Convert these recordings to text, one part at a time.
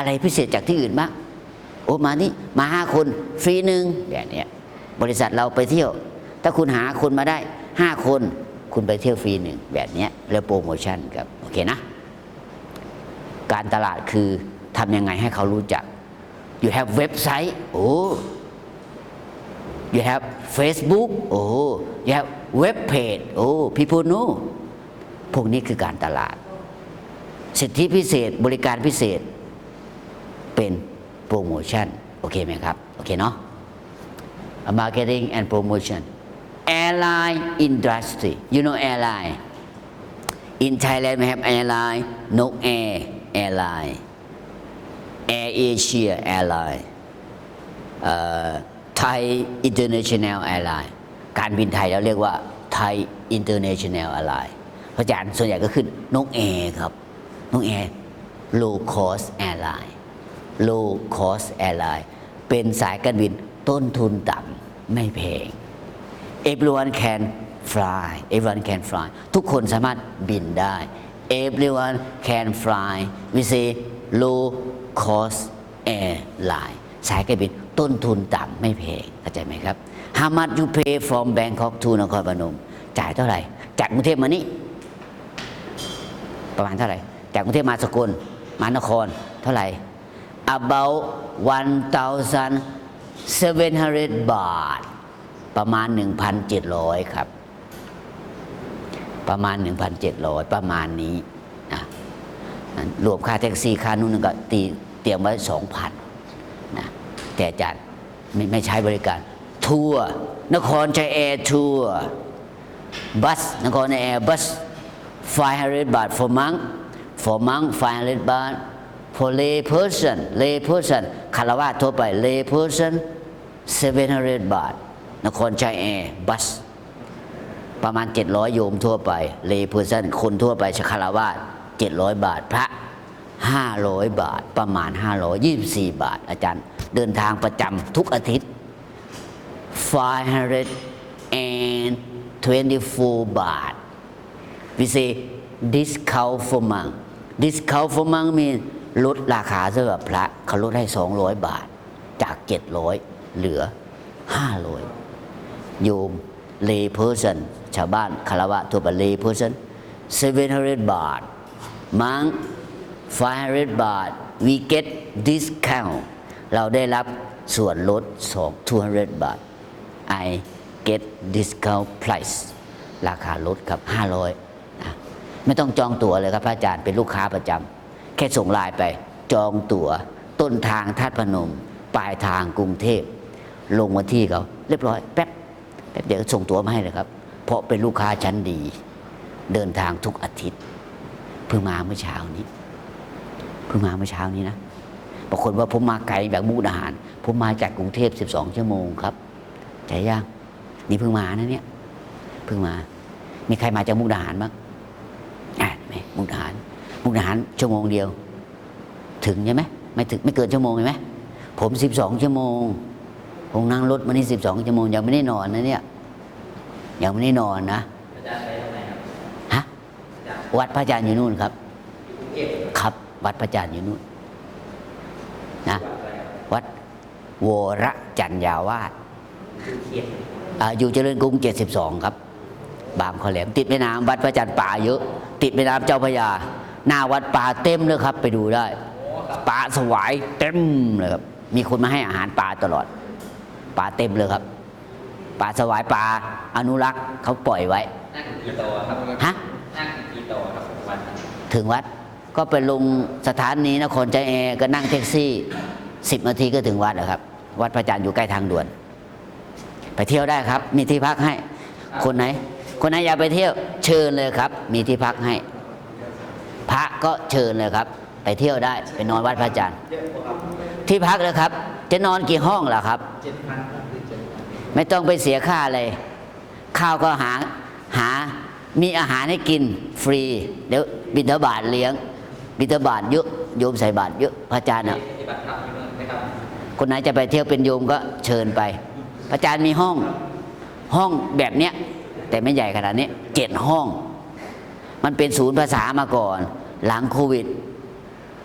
อะไรพิเศษจากที่อื่นบ้างโอ้มานี่มาห้าคนฟรีหนึ่งแบบนี้บริษัทเราไปเที่ยว ถ้าคุณหาคนมาได้ห้าคนคุณไปเที่ยวฟรีหนึ่งแบบนี้ยเรียกโปรโมชั่นครับโอเคนะ การตลาดคือทำยังไงให้เขารู้จัก you have เว็บไซต์โอ้ you have Facebook โอ้ you have web page โอ้ people know พวกนี้คือการตลาด สิทธิพิเศษบริการพิเศษ เป็นโปรโมชั่นโอเคไหมครับ โอเคเนาะ marketing and promotion airline industry you know airline in Thailand we have airline no air airline air asia airline เอ่อ Thai International Airline การบินไทยเราเรียกว่า Thai International Airline เพราะฉะนั้นส่วนใหญ่ก็ขึ้นนกแอร์ครับนกแอร์ low cost airline low cost airline เป็นสายการบินต้นทุนต่ำไม่แพง everyone can fly everyone can fly ทุกคนสามารถบินได้ everyone can fly we say low cost airline สายการบินต้นทุนต่ำไม่แพงเข้าใจไหมครับ how much you pay from Bangkok to นครพนม จ่ายเท่าไหร่ จากกรุงเทพมานี่ประมาณเท่าไหร่ จากกรุงเทพมาสกลมานครเท่าไหร่ about 1,700 บาท ประมาณ 1,700 ครับ ประมาณ 1,700 ประมาณนี้นะรวมค่าแท็กซี่ค่านู่นนนก็ตีเตรียมไว้2,000นะแต่อาจัดไม่ไม่ใช้บริการ ทัวร์นครชัยแอร์ทัวร์บัสนครชัยแอร์บัส500 บาท for month for month 500 บาท for lay person lay person คารวะทั่วไป lay person 700 บาท นครชัยแอร์บัส ประมาณ 700 โยมทั่วไปเลเพอร์ซันคนทั่วไปชคารวาส700 บาท พระ 500 บาท ประมาณ 524 บาท อาจารย์ เดินทางประจำทุกอาทิตย์ 524 บาท we say discount for month discount for month mean ลดราคาเสำหรับพระเขาลดให้ 200 บาท จาก 700 เหลือ 500 โยมเลเพอร์ซันชาวบ้านคารวะทั่วไปเลเพอร์ซัน700 บาท มัง500 บาท we get discount เราได้รับส่วนลด2 200 บาท I get discount price ราคาลดครับ 500 ไม่ต้องจองตั๋วเลยครับพระอาจารย์เป็นลูกค้าประจำ ค่ส่งไลน์ไป จองตั๋ว ต้นทางธาพนม ปลายทางกรุงเทพ ลงวันที่เขา เรียบร้อย แป๊บแป๊บเดี๋ยวส่งตั๋วมาให้เลยครับ เพราะเป็นลูกค้าชั้นดี เดินทางทุกอาทิตย์ เพิ่งมาเมื่อเช้านี้ เพิ่งมาเมื่อเช้านี้นะบางคนว่าผมมาไกลแบบมุกดาหาร ผมมาจากกรุงเทพ 12 ชั่วโมงครับใจย่างนี่เพิ่งมานะเนี่ย เพิ่งมา มีใครมาจากมุกดาหารบ้างอะไหมมุกดาหาร มุกดาหารชั่วโมงเดียว ถึงใช่ไหมไม่ถึงไม่เกินชั่วโมงใช่ไหมผม12ชั่วโมงผมนั่งรถมานี่สิบสองชั่วโมงยังไม่ได้นอนนะเนี่ยยังไม่ได้นอนนะฮะวัดพระอาจารย์อยู่นู่นครับ ครับ วัดพระอาจารย์อยู่นู่นนะวัดวรจันยาวาสอ่าอยู่เจริญกรุง72ครับ บางขอแหลมติดแม่น้ำวัดพระอาจารย์ป่าเยอะ ติดแม่น้ำเจ้าพระยา หน้าวัดป่าเต็มเลยครับ ไปดูได้ปลาสวายเต็มเลยครับ มีคนมาให้อาหารปลาตลอดปลาเต็มเลยครับปลาสวายปลาอนุรักษ์เขาปล่อยไว้นั่งกี่โตครับฮะนั่งกี่โตครับของวัดถึงวัดก็ไปลงสถานีนครใจแอร์ก็นั่งแท็กซี่สิบนาทีก็ถึงวัดแล้วครับ วัดพระจันทร์อยู่ใกล้ทางด่วน ไปเที่ยวได้ครับ มีที่พักให้ คนไหน คนไหนอยากไปเที่ยวเชิญเลยครับ มีที่พักให้ พระก็เชิญเลยครับ ไปเที่ยวได้ไปนอนวัดพระจันทร์เยอะกว่าครับที่พักเลยครับ จะนอนกี่ห้องล่ะครับเจ็ดพันก็คือเจ็ดพันไม่ต้องไปเสียค่าอะไรข้าวก็หาหามีอาหารให้กินฟรี เดี๋ยวบิณฑบาตเลี้ยง บิณฑบาตเยอะโยมใส่บาตรเยอะพระอาจารย์อะปฏิบัติธรรมอยู่เมืองไหมครับคนไหนจะไปเที่ยวเป็นโยมก็เชิญไป พระอาจารย์มีห้องห้องแบบเนี้ยแต่ไม่ใหญ่ขนาดนี้เจ็ดห้อง มันเป็นศูนย์ภาษามาก่อน หลังโควิด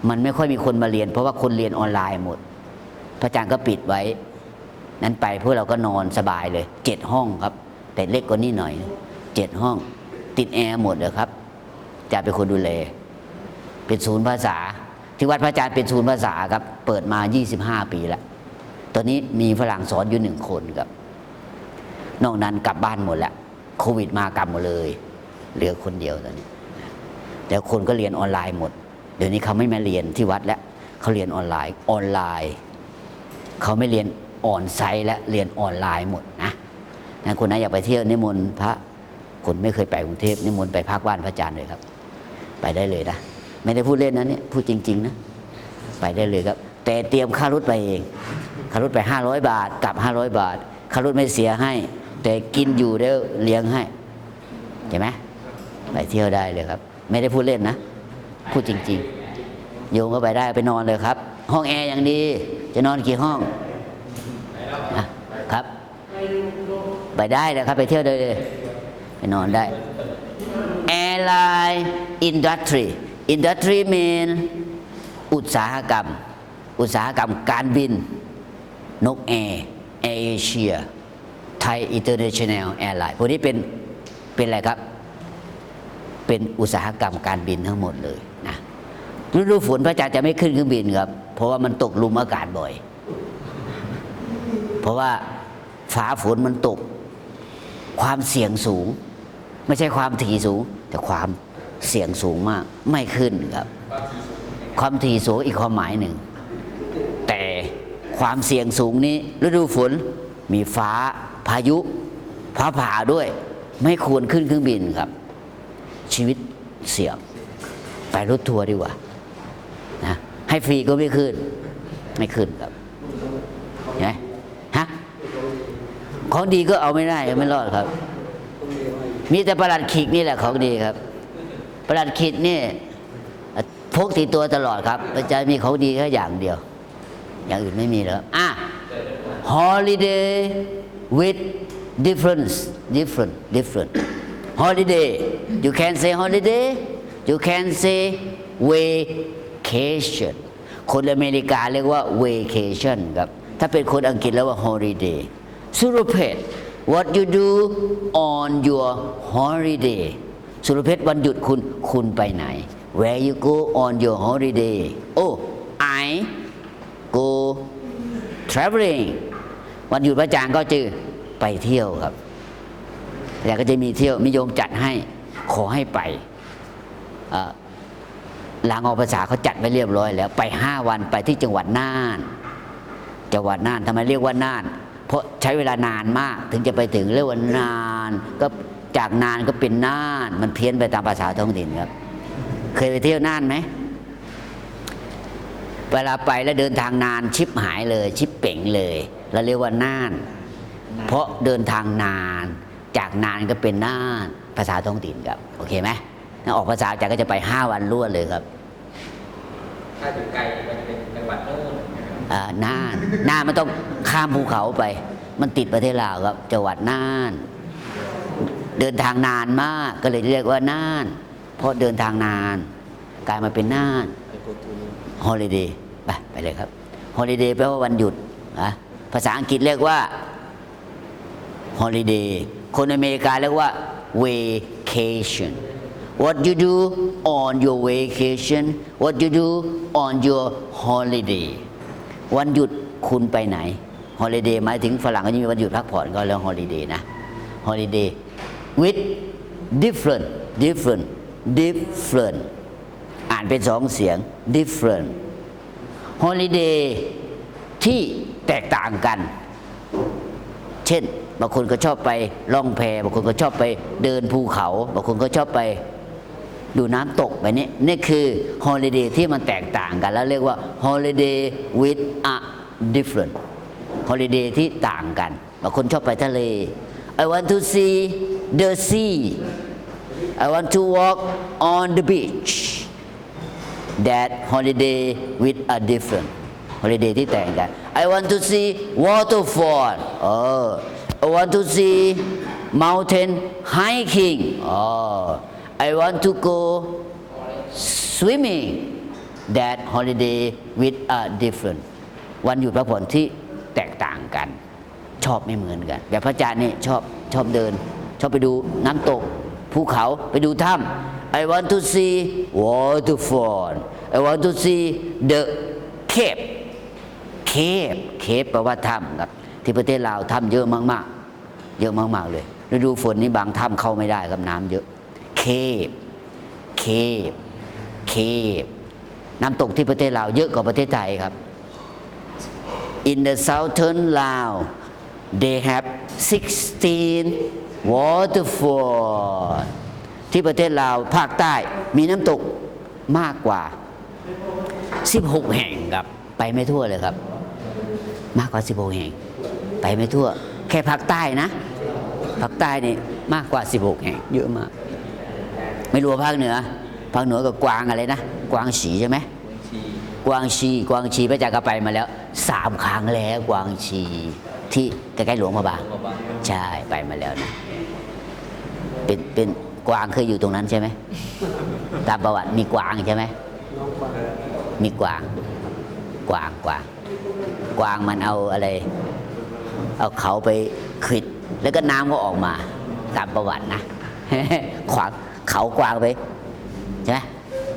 มันไม่ค่อยมีคนมาเรียน เพราะว่าคนเรียนออนไลน์หมด พระอาจารย์ก็ปิดไว้ นั้นไปพวกเราก็นอนสบายเลยเจ็ดห้องครับ แต่เล็กกว่านี้หน่อยเจ็ดห้อง ติดแอร์หมดเลยครับจาเป็นคนดูแลเป็นศูนย์ภาษา ที่วัดพระอาจารย์เป็นศูนย์ภาษาครับ เปิดมา 25 ปีแล้วตอนนี้มีฝรั่งสอนอยู่หนึ่งคนครับ นอกนั้นกลับบ้านหมดแล้วโควิดมากลับหมดเลย เหลือคนเดียวตอนนี้ แต่คนก็เรียนออนไลน์หมด เดี๋ยวนี้เขาไม่มาเรียนที่วัดแล้วเขาเรียนออนไลน์ออนไลน์เขาไม่เรียนออนไซต์และเรียนออนไลน์หมดนะงั้นคนไหนอยากไปเที่ยวนิมนต์พระคนไม่เคยไปกรุงเทพนิมนต์ไปพักบ้านพระอาจารย์เลยครับ ไปได้เลยนะไม่ได้พูดเล่นนะเนี่ยพูดจริง ๆ นะ ไปได้เลยครับ แต่เตรียมค่ารถไปเองค่ารถไป 500 บาทกลับ 500 บาทค่ารถไม่เสียให้ แต่กินอยู่ได้เลี้ยงให้เห็นไหมไปเที่ยวได้เลยครับ ไม่ได้พูดเล่นนะ พูดจริง ๆ โยมก็ไปได้ไปนอนเลยครับ ห้องแอร์อย่างดี จะนอนกี่ห้องนะครับ ไปได้เลยครับไปเที่ยวได้เลยไปนอนได้ airline industry industry mean อุตสาหกรรม อุตสาหกรรมการบิน นกแอร์แอร์เอเชียไทยอินเตอร์เนชั่นแนลแอร์ไลน์พวกนี้เป็นเป็นอะไรครับ เป็นอุตสาหกรรมการบินทั้งหมดเลยนะฤดูฝนพระอาจารย์จะไม่ขึ้นเครื่องบินครับ เพราะว่ามันตกลุมอากาศบ่อย เพราะว่าฟ้าฝนมันตก ความเสี่ยงสูง ไม่ใช่ความถี่สูง แต่ความเสี่ยงสูงมาก ไม่ขึ้นครับ ความถี่สูงอีกความหมายหนึ่ง แต่ความเสี่ยงสูงนี้ฤดูฝนมีฟ้าพายุฟ้าผ่าด้วย ไม่ควรขึ้นเครื่องบินครับ ชีวิตเสี่ยงไปรถทัวร์ดีกว่านะให้ฟรีก็ไม่ขึ้น ไม่ขึ้นครับเห็นไหมฮะของดีก็เอาไม่ได้ไม่รอดครับ มีแต่ประหลัดขิกนี่แหละของดีครับ ประหลัดขิกนี่พกติดตัวตลอดครับอาจารย์มีของดีแค่อย่างเดียว อย่างอื่นไม่มีแล้วอะ holiday with difference different different holiday you can say holiday you can say vacation คนอเมริกาเรียกว่า vacation ครับ ถ้าเป็นคนอังกฤษแล้วว่า holiday สุรเพช what you do on your holiday สุรเพชรวันหยุดคุณคุณไปไหน where you go on your holiday oh I go traveling วันหยุดพระจารย์ก็จะไปเที่ยวครับ พระอาจารย์ก็จะมีเที่ยวมีโยมจัดให้ขอให้ไปหลังออกภาษาเขาจัดไว้เรียบร้อย แล้วไปห้าวันไปที่จังหวัดน่าน จังหวัดน่านทำไมเรียกว่าน่าน เพราะใช้เวลานานมากถึงจะไปถึงเรียกว่านาน ก็จากนานก็เป็นน่าน มันเพี้ยนไปตามภาษาท้องถิ่นครับ เคยไปเที่ยวน่านไหมเวลาไปแล้วเดินทางนานชิปหายเลย ชิปเป่งเลยเราเรียกว่าน่าน เพราะเดินทางนาน จากนานก็เป็นน่านภาษาท้องถิ่นครับ โอเคไหมถ้าออกภาษาจากก็จะไปห้าวันรวดเลยครับ ถ้าอยู่ไกลก็จะเป็นจังหวัดโน่นนะครับอ่าน่านน่านมันต้องข้ามภูเขาไป มันติดประเทศลาวครับจังหวัดน่าน เดินทางนานมากก็เลยเรียกว่าน่าน เพราะเดินทางนานกลายมาเป็นน่านฮอลิเดย์ไปไปเลยครับฮอลิเดย์แปลว่าวันหยุดนะภาษาอังกฤษเรียกว่าฮอลิเดย์ คนอเมริกาเรียกว่า vacation what you do on your vacation what you do on your holiday วันหยุดคุณไปไหนฮอลิเดย์หมายถึงฝรั่งก็จะมีวันหยุดพักผ่อนก็เรียกฮอลิเดย์นะฮอลิเดย์ with different different different อ่านเป็นสองเสียง different holiday ที่แตกต่างกัน เช่นบางคนก็ชอบไปล่องแพบางคนก็ชอบไปเดินภูเขา บางคนก็ชอบไปดูน้ำตกแบบนี้นี่คือฮอลิเดย์ที่มันแตกต่างกัน แล้วเรียกว่า holiday with a different holiday ที่ต่างกันบางคนชอบไปทะเล I want to see the sea I want to walk on the beach that holiday with a different holiday ที่แต่งกัน I want to see waterfall เออ I want to see mountain hiking อ๋อ I want to go swimming that holiday with a different วันหยุดพักผ่อนที่แตกต่างกัน ชอบไม่เหมือนกัน แบบพระอาจารย์นี่ชอบชอบเดิน ชอบไปดูน้ำตกภูเขาไปดูถ้ำ I want to see waterfall I want to see the cave ปเคปแปลว่าถ้ำครับ ที่ประเทศลาวถ้ำเยอะมากๆ เยอะมากๆเลย ฤดูฝนนี่บางถ้ำเข้าไม่ได้ครับน้ำเยอะ เคปเคปเคปน้ำตกที่ประเทศลาวเยอะกว่าประเทศไทยครับ in the southern Lao they have 16 waterfall ที่ประเทศลาวภาคใต้มีน้ำตกมากกว่า 16 แห่งครับ ไปไม่ทั่วเลยครับ มากกว่า 16 แห่ง ไปไม่ทั่ว แค่ภาคใต้นะภาคใต้นี่มากกว่า 16 แห่ง เยอะมาก ไม่รู้ว่าภาคเหนือภาคเหนือกับกวางอะไรนะ กวางฉีใช่ไหมกวางชีกวางชีพระอาจารก็ไปมาแล้วสามครั้งแล้วกวางชีที่ใกล้ๆหลวงพระบางหลวงพระบางใช่ไปมาแล้วนะเป็นเป็นกวางเคยอยู่ตรงนั้นใช่ไหมตามประวัติมีกวางใช่ไหมมีกวางกวางกวาง กวางมันเอาอะไร เอาเขาไปขิด แล้วก็น้ำก็ออกมา ตามประวัตินะขวางเขากวางไปใช่ไหม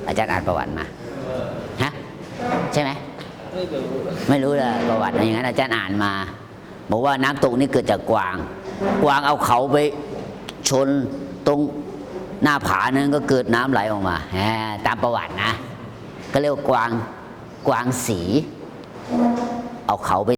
อาจารย์อ่านประวัติมาฮะใช่ไหมไม่รู้ไม่รู้ละประวัติอย่างนั้น อาจารย์อ่านมา บอกว่าน้ำตกนี่เกิดจากกวาง กวางเอาเขาไปชนตรงหน้าผานั้นก็เกิดน้ำไหลออกมาตามประวัตินะ ก็เรียกว่ากวางกวางสี เอาเขาไป